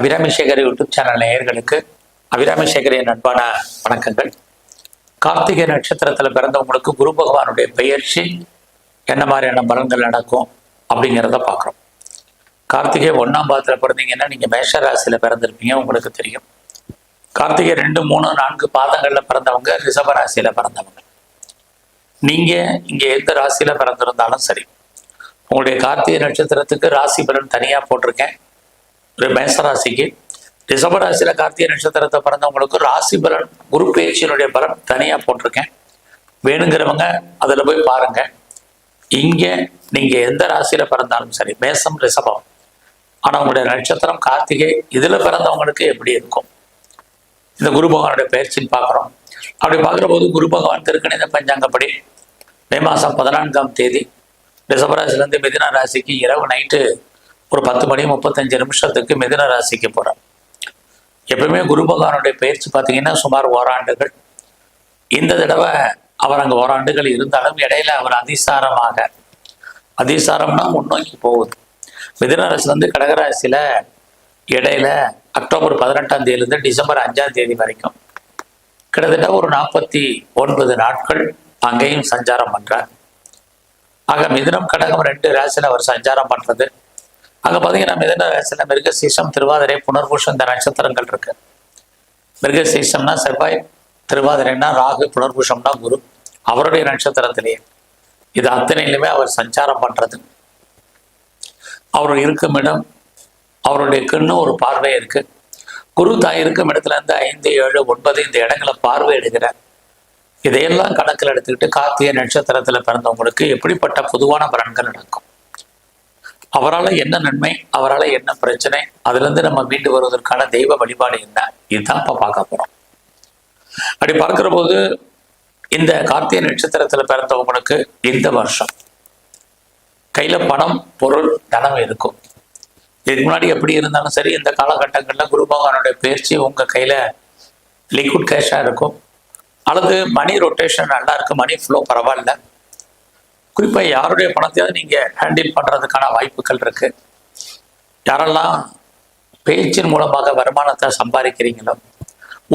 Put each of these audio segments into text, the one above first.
அபிராமிசேகர் YouTube channel நேயர்களுக்கு அபிராமிசேகரின் நண்பான அன்பான வணக்கங்கள். கார்த்திகை நட்சத்திரத்தில் பிறந்தவங்களுக்கு குரு பகவானுடைய பெயர்ச்சி என்ன மாதிரியான பலன்கள் நடக்கும் அப்படிங்கிறத பார்க்குறோம். கார்த்திகை ஒன்றாம் பாதத்தில் பிறந்தீங்கன்னா நீங்கள் மேஷ ராசியில் பிறந்திருப்பீங்க உங்களுக்கு தெரியும். கார்த்திகை ரெண்டு மூணு நான்கு பாதங்களில் பிறந்தவங்க ரிஷப ராசியில் பிறந்தவங்க. நீங்கள் இங்கே எந்த ராசியில் பிறந்திருந்தாலும் சரி உங்களுடைய கார்த்திகை நட்சத்திரத்துக்கு ராசி பலன் தனியாக போட்டிருக்கேன். ஒரு மேச ராசிக்கு. ரிஷப ராசியில் கார்த்திகை நட்சத்திரத்தை பிறந்தவங்களுக்கு ராசி பலன் குரு பேச்சினுடைய பலன் தனியாக போட்டிருக்கேன். வேணுங்கிறவங்க அதில் போய் பாருங்க. இங்கே நீங்கள் எந்த ராசியில் பிறந்தாலும் சரி மேசம் ரிஷபம். ஆனால் உங்களுடைய நட்சத்திரம் கார்த்திகை இதில் பிறந்தவங்களுக்கு எப்படி இருக்கும்? இந்த குரு பகவானுடைய பயிற்சின்னு பார்க்குறோம். அப்படி பார்க்குற போது குரு பகவான் திருக்கணித பஞ்சாங்கப்படி மே மாதம் பதினான்காம் தேதி ரிஷபராசிலேருந்து மிதினா ராசிக்கு இரவு நைட்டு ஒரு பத்து மணி முப்பத்தஞ்சு நிமிஷத்துக்கு மிதுன ராசிக்கு போகிறார் எப்பவுமே குரு பகவானுடைய பயிற்சி பார்த்தீங்கன்னா சுமார் ஓராண்டுகள். இந்த தடவை அவர் அங்கே ஓராண்டுகள் இருந்தாலும் இடையில அவர் அதிசாரமாக அதிசாரம்னா முன்னோக்கி போகுது. மிதுன ராசிலேருந்து கடகராசியில் இடையில அக்டோபர் பதினெட்டாம் தேதியிலேருந்து டிசம்பர் அஞ்சாம் தேதி வரைக்கும். கிட்டத்தட்ட ஒரு நாற்பத்தி ஒன்பது நாட்கள் அங்கேயும் சஞ்சாரம் பண்ணுறார் ஆக மிதுனம் கடகம் ரெண்டு ராசியில் அவர் சஞ்சாரம் பண்ணுறது அங்க பார்த்தீங்கன்னா மிதன ராசியில் மிருக சீசம் திருவாதிரை புனர்பூஷம் இந்த நட்சத்திரங்கள் இருக்கு. மிருக சீசம்னா செவ்வாய் திருவாதிரைன்னா ராகு புனர்பூஷம்னா குரு. அவருடைய நட்சத்திரத்திலேயே. இது அத்தனையிலுமே அவர் சஞ்சாரம் பண்றது. அவர் இருக்கும் இடம் அவருடைய கண்ணு ஒரு பார்வை இருக்கு. குரு தான் இருக்கும் இடத்துல இருந்து ஐந்து ஏழு ஒன்பது இந்த இடங்களை பார்வையிடுகிறார். இதையெல்லாம் கணக்கில் எடுத்துக்கிட்டு கார்த்திகை நட்சத்திரத்துல பிறந்தவங்களுக்கு எப்படிப்பட்ட பொதுவான பலன்கள் நடக்கும்? அவரால் என்ன நன்மை அவரால் என்ன பிரச்சனை அதுலேருந்து நம்ம மீண்டு வருவதற்கான தெய்வ வழிபாடு என்ன? இதுதான் இப்போ பார்க்க போகிறோம் அப்படி பார்க்குற போது இந்த கார்த்திகை நட்சத்திரத்துல பிறந்தவங்களுக்கு இந்த வருஷம். கையில பணம் பொருள் தனம் இருக்கும். இதுக்கு முன்னாடி எப்படி இருந்தாலும் சரி இந்த காலகட்டங்களில் குரு பகவானுடைய பயிற்சி உங்க கையில லிக்விட் கேஷாக இருக்கும். அல்லது மணி ரொட்டேஷன் நல்லா இருக்கு மணி ஃப்ளோ பரவாயில்ல. குறிப்பாக யாருடைய பணத்தையாவது நீங்கள் ஹேண்டில் பண்ணுறதுக்கான வாய்ப்புகள் இருக்குது யாரெல்லாம் பேச்சின் மூலமாக வருமானத்தை சம்பாதிக்கிறீங்களோ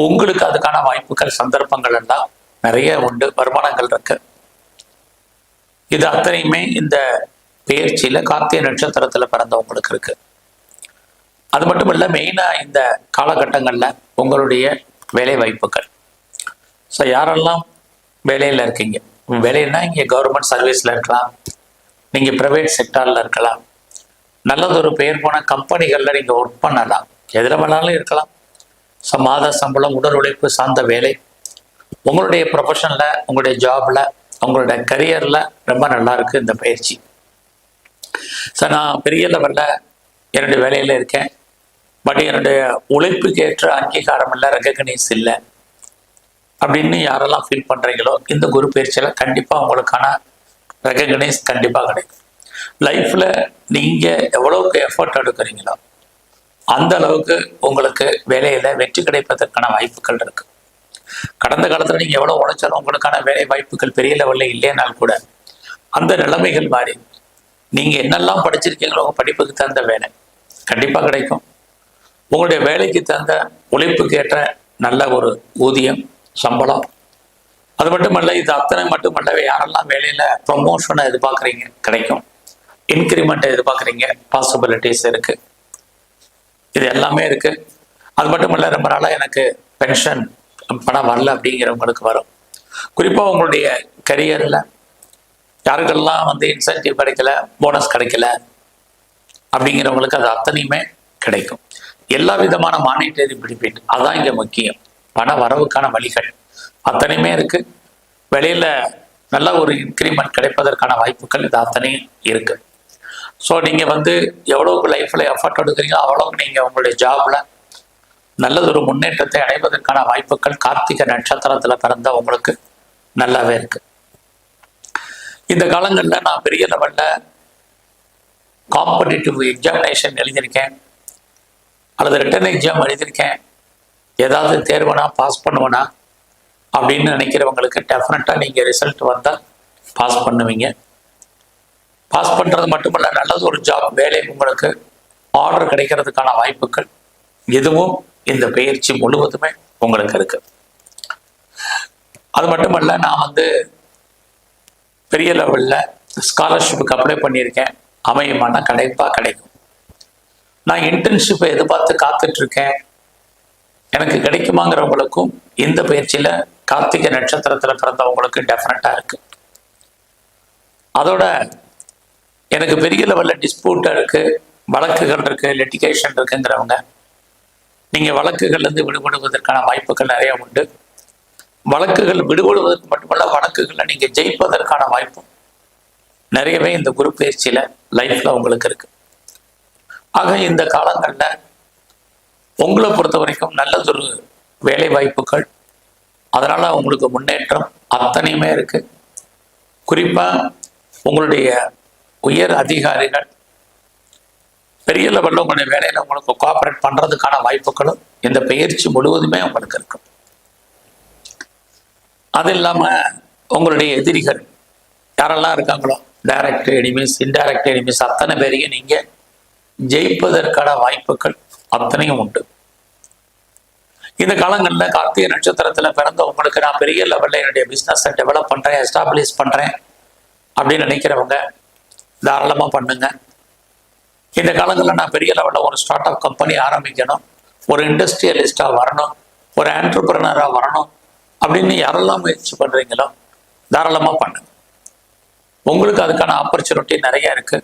உங்களுக்கு அதுக்கான வாய்ப்புகள் சந்தர்ப்பங்கள் எல்லாம் நிறைய உண்டு வருமானங்கள் இருக்கு. இது அத்தனையுமே இந்த பயிற்சியில் கார்த்திகை நட்சத்திரத்தில் பிறந்தவங்களுக்கு இருக்கு. அது மட்டும் இல்லை மெயினாக இந்த காலகட்டங்களில் உங்களுடைய வேலை வாய்ப்புகள் ஸோ யாரெல்லாம் வேலையில் இருக்கீங்க? வேலைன்னா இங்கே கவர்மெண்ட் சர்வீஸில் இருக்கலாம். நீங்கள் ப்ரைவேட் செக்டாரில் இருக்கலாம். நல்லதொரு பெயர் போன கம்பெனிகளில் நீங்கள் ஒர்க் பண்ணலாம். எதில் வேணாலும் இருக்கலாம். ஸோ மாத சம்பளம் உடல் உழைப்பு சார்ந்த வேலை. உங்களுடைய ப்ரொஃபஷனில் உங்களுடைய ஜாபில் உங்களுடைய கரியரில் ரொம்ப நல்லா இருக்குது இந்த பயிற்சி. ஸோ நான் பெரிய லெவலில் என்னுடைய வேலையில் இருக்கேன். பட் என்னுடைய உழைப்புக்கு ஏற்ற அங்கீகாரம் இல்லை ரெகக்னைஸ் இல்லை. அப்படின்னு யாரெல்லாம் ஃபீல் பண்ணுறீங்களோ இந்த குரு பயிற்சியில் கண்டிப்பாக உங்களுக்கான ரெகக்னைஸ் கண்டிப்பாக கிடைக்கும். லைஃப்பில் நீங்கள் எவ்வளவுக்கு எஃபர்ட் எடுக்கிறீங்களோ அந்த அளவுக்கு உங்களுக்கு வேலையில் வெற்றி கிடைப்பதற்கான வாய்ப்புகள் இருக்குது கடந்த காலத்தில் நீங்கள் எவ்வளோ உழைச்சாலும் உங்களுக்கான வேலை வாய்ப்புகள் பெரிய லெவலில் இல்லைனால் கூட அந்த நிலைமைகள் மாறி நீங்கள் என்னெல்லாம் படிச்சிருக்கீங்களோ உங்கள் படிப்புக்கு தகுந்த வேலை கண்டிப்பாக கிடைக்கும். உங்களுடைய வேலைக்கு தகுந்த உழைப்புக்கு ஏற்ற நல்ல ஒரு ஊதியம் சம்பளம். அது மட்டுமல்ல இது அத்தனை மட்டுமல்ல யாரெல்லாம் வேலையில் ப்ரொமோஷனை எதிர்பார்க்குறீங்க கிடைக்கும். இன்க்ரிமெண்ட்டை எதிர்பார்க்குறீங்க பாசிபிலிட்டிஸ் இருக்குது இது எல்லாமே இருக்குது அது மட்டும் ரொம்ப நாளாக எனக்கு பென்ஷன் பணம் வரல அப்படிங்கிறவங்களுக்கு வரும். குறிப்பாக உங்களுடைய கரியரில் யாருக்கெல்லாம் வந்து இன்சென்டிவ் கிடைக்கல போனஸ் கிடைக்கல அப்படிங்கிறவங்களுக்கு அது அத்தனையுமே கிடைக்கும். எல்லா விதமான மானிட்டரி பெனிஃபிட் அதான் இங்கே முக்கியம். பண வரவுக்கான வழிகள். அத்தனையுமே இருக்கு. வெளியில நல்ல ஒரு இன்க்ரிமெண்ட் கிடைப்பதற்கான வாய்ப்புகள் இது அத்தனையும் இருக்கு. ஸோ நீங்கள் வந்து எவ்வளோக்கு லைஃப்பில் எஃபர்ட் எடுக்கிறீங்களோ அவ்வளோக்கு நீங்கள் உங்களுடைய ஜாபில் நல்லது ஒரு முன்னேற்றத்தை அடைவதற்கான வாய்ப்புகள் கார்த்திகை நட்சத்திரத்தில் பிறந்த உங்களுக்கு நல்லாவே இருக்கு. இந்த காலங்களில் நான் பெரிய லெவலில் காம்படிட்டிவ் எக்ஸாமினேஷன் எழுதியிருக்கேன். அல்லது ரிட்டர்ன் எக்ஸாம் எழுதியிருக்கேன். ஏதாவது தேர்வனா பாஸ் பண்ணுவனா அப்படின்னு நினைக்கிறவங்களுக்கு டெஃபினட்டாக நீங்கள் ரிசல்ட் வந்தால் பாஸ் பண்ணுவீங்க. பாஸ் பண்ணுறது மட்டுமல்ல நல்லது ஒரு ஜாப் வேலை உங்களுக்கு ஆர்டர் கிடைக்கிறதுக்கான வாய்ப்புகள் இதுவும் இந்த பயிற்சி முழுவதுமே உங்களுக்கு இருக்கு. அது மட்டுமல்ல நான் வந்து பெரிய லெவலில் ஸ்காலர்ஷிப்புக்கு அப்ளை பண்ணியிருக்கேன். அமையுமானா கண்டிப்பாக கிடைக்கும். நான் இன்டர்ன்ஷிப்பை எதிர்பார்த்து காத்துட்ருக்கேன் எனக்கு கிடைக்குமாங்கிறவங்களுக்கும் இந்த பயிற்சியில் கார்த்திகை நட்சத்திரத்தில் பிறந்தவங்களுக்கு டெஃபினட்டாக இருக்கு. அதோட எனக்கு பெரிய லெவலில் டிஸ்பியூட் இருக்கு வழக்குகள் இருக்கு லிட்டிகேஷன் இருக்குங்கிறவங்க நீங்கள் வழக்குகள்லேருந்து விடுபடுவதற்கான வாய்ப்புகள் நிறைய உண்டு. வழக்குகள் விடுபடுவதற்கு மட்டுமல்ல வழக்குகளில் நீங்கள் ஜெயிப்பதற்கான வாய்ப்பும் நிறையவே இந்த குரு பயிற்சியில் லைஃப்பில் உங்களுக்கு இருக்கு. ஆக இந்த காலங்களில் உங்களை பொறுத்த வரைக்கும் நல்லதொரு வேலை வாய்ப்புகள் அதனால் உங்களுக்கு முன்னேற்றம் அத்தனையுமே இருக்குது குறிப்பாக உங்களுடைய உயர் அதிகாரிகள் பெரிய லெவலில் உங்களுடைய வேலையில் உங்களுக்கு கோஆப்ரேட் பண்ணுறதுக்கான வாய்ப்புகளும் இந்த பயிற்சி முழுவதுமே உங்களுக்கு இருக்கும் அது இல்லாமல் உங்களுடைய எதிரிகள் யாரெல்லாம் இருக்காங்களோ டைரக்ட் எனிமீஸ் இன்டைரக்ட் எனிமீஸ் அத்தனை பேரையும் நீங்கள் ஜெயிப்பதற்கான வாய்ப்புகள் அத்தனையும் உண்டு. இந்த காலங்களில் கார்த்திகை நட்சத்திரத்தில் பிறந்தவங்களுக்கு நான் பெரிய லெவலில் என்னுடைய பிஸ்னஸை டெவலப் பண்ணுறேன் எஸ்டாப்ளிஷ் பண்ணுறேன் அப்படின்னு நினைக்கிறவங்க தாராளமாக பண்ணுங்க. இந்த காலங்களில் நான் பெரிய லெவலில் ஒரு ஸ்டார்ட் அப் கம்பெனி ஆரம்பிக்கணும் ஒரு இண்டஸ்ட்ரியலிஸ்டாக வரணும் ஒரு ஆண்டர்பிரினராக வரணும் அப்படின்னு யாரெல்லாம் முயற்சி பண்ணுறீங்களோ தாராளமாக பண்ணுங்க. உங்களுக்கு அதுக்கான ஆப்பர்ச்சுனிட்டி நிறைய இருக்கு.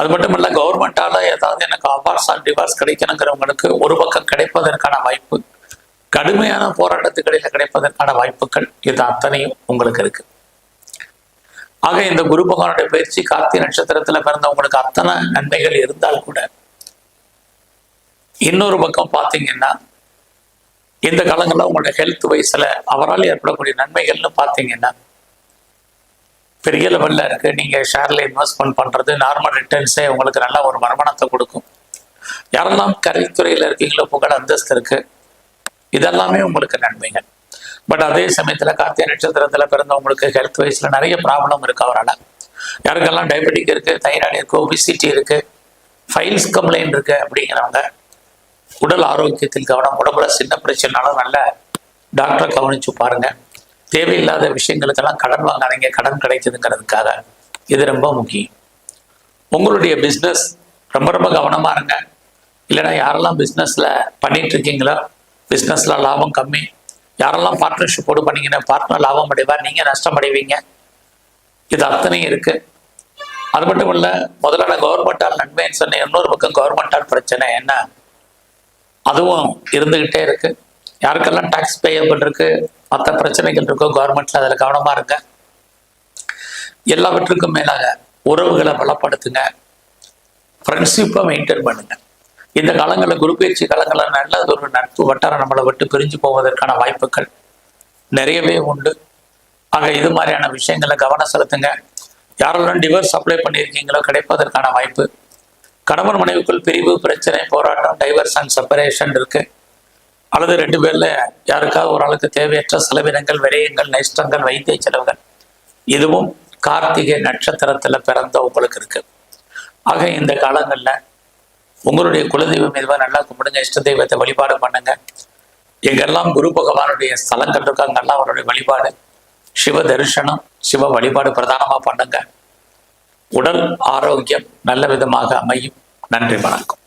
அது மட்டும் இல்லை கவர்மெண்டால ஏதாவது எனக்கு அவார்ஸ் அண்ட் டிவார்ஸ் கிடைக்கணுங்கிறவங்களுக்கு ஒரு பக்கம் கிடைப்பதற்கான வாய்ப்பு கடுமையான போராட்டத்துக்கிடையில கிடைப்பதற்கான வாய்ப்புகள் இது அத்தனையும் உங்களுக்கு இருக்கு. ஆக இந்த குரு பகவானுடைய பயிற்சி கார்த்திகை நட்சத்திரத்துல பிறந்தவங்களுக்கு அத்தனை நன்மைகள் இருந்தால் கூட இன்னொரு பக்கம் பார்த்தீங்கன்னா இந்த காலங்களில் உங்களுடைய ஹெல்த் வயசுல அவரால் ஏற்படக்கூடிய நன்மைகள்னு பார்த்தீங்கன்னா பெரிய லெவலில் இருக்குது நீங்கள் ஷேர்ல இன்வெஸ்ட்மெண்ட் பண்ணுறது நார்மல் ரிட்டர்ன்ஸே உங்களுக்கு நல்ல ஒரு வருமானத்தை கொடுக்கும். யாரெல்லாம் கல்வித்துறையில் இருக்கீங்களோ புகழ் அந்தஸ்து இருக்குது இதெல்லாமே உங்களுக்கு நன்மைகள். பட் அதே சமயத்தில் கார்த்திகை நட்சத்திரத்தில் பிறந்தவங்களுக்கு ஹெல்த் வைஸில் நிறைய ப்ராப்ளம் இருக்குது அவரால். யாருக்கெல்லாம் டயபெட்டிக் இருக்குது தைராய்டு இருக்கு ஒபிசிட்டி இருக்குது ஃபைல்ஸ் கம்ப்ளைண்ட் இருக்குது அப்படிங்கிறவங்க உடல் ஆரோக்கியத்தில் கவனம் உடம்புல சின்ன பிரச்சனைனாலும் நல்ல டாக்டரை கவனித்து பாருங்கள் தேவையில்லாத விஷயங்களுக்கெல்லாம் கடன் வாங்காதீங்க. கடன் கிடைக்குதுங்கிறதுக்காக இது ரொம்ப முக்கியம். உங்களுடைய பிஸ்னஸ் ரொம்ப ரொம்ப கவனமாக இருங்க. இல்லைன்னா யாரெல்லாம் பிஸ்னஸில் பண்ணிட்டு இருக்கீங்களோ பிஸ்னஸில் லாபம் கம்மி. யாரெல்லாம் பார்ட்னர்ஷிப்போடு பண்ணீங்கன்னா பார்ட்னர் லாபம் அடைவார். நீங்கள் நஷ்டம் அடைவீங்க. இது அத்தனையும் இருக்குது அது மட்டும் இல்லை முதல்ல நான் கவர்மெண்டால் நன்மைன்னு சொன்னேன். இன்னொரு பக்கம் கவர்மெண்டால் பிரச்சனை என்ன? அதுவும் இருந்துக்கிட்டே இருக்குது யாருக்கெல்லாம் டாக்ஸ் பேயபிள் இருக்குது மற்ற பிரச்சனைகள் இருக்கோ கவர்மெண்ட்ல அதில் கவனமா இருங்க. எல்லாவற்றுக்கும் மேலாக உறவுகளை பலப்படுத்துங்க. ஃப்ரெண்ட்ஷிப்பை மெயின்டைன் பண்ணுங்க. இந்த காலங்களில் குரு காலங்களில் நல்லது ஒரு நட்பு வட்டாரம் நம்மளை விட்டு பிரிஞ்சு போவதற்கான வாய்ப்புகள் நிறையவே உண்டு. ஆக இது மாதிரியான விஷயங்களை கவனம் செலுத்துங்க. யாரெல்லாம் டிவோர்ஸ் அப்ளை பண்ணியிருக்கீங்களோ கிடைப்பதற்கான வாய்ப்பு. கணவன் மனைவிக்குள் பிரிவு பிரச்சனை போராட்டம் டைவர்ஸ் அண்ட் செப்பரேஷன் இருக்குது அல்லது ரெண்டு பேர்ல யாருக்காவது ஒரு ஆளுக்கு தேவையற்ற செலவினங்கள் விரயங்கள் நஷ்டங்கள் வைத்திய செலவுகள் இதுவும் கார்த்திகை நட்சத்திரத்துல பிறந்த உங்களுக்கு இருக்கு. ஆக இந்த காலங்கள்ல உங்களுடைய குலதெய்வம் எதுவாக நல்லா கும்பிடுங்க இஷ்ட தெய்வத்தை வழிபாடு பண்ணுங்க. எங்கெல்லாம் குரு பகவானுடைய ஸ்தலங்கள் இருக்கோ அங்கெல்லாம் அவருடைய வழிபாடு சிவ தரிசனம் சிவ வழிபாடு பிரதானமாக பண்ணுங்க. உடல் ஆரோக்கியம் நல்ல விதமாக அமையும். நன்றி வணக்கம்.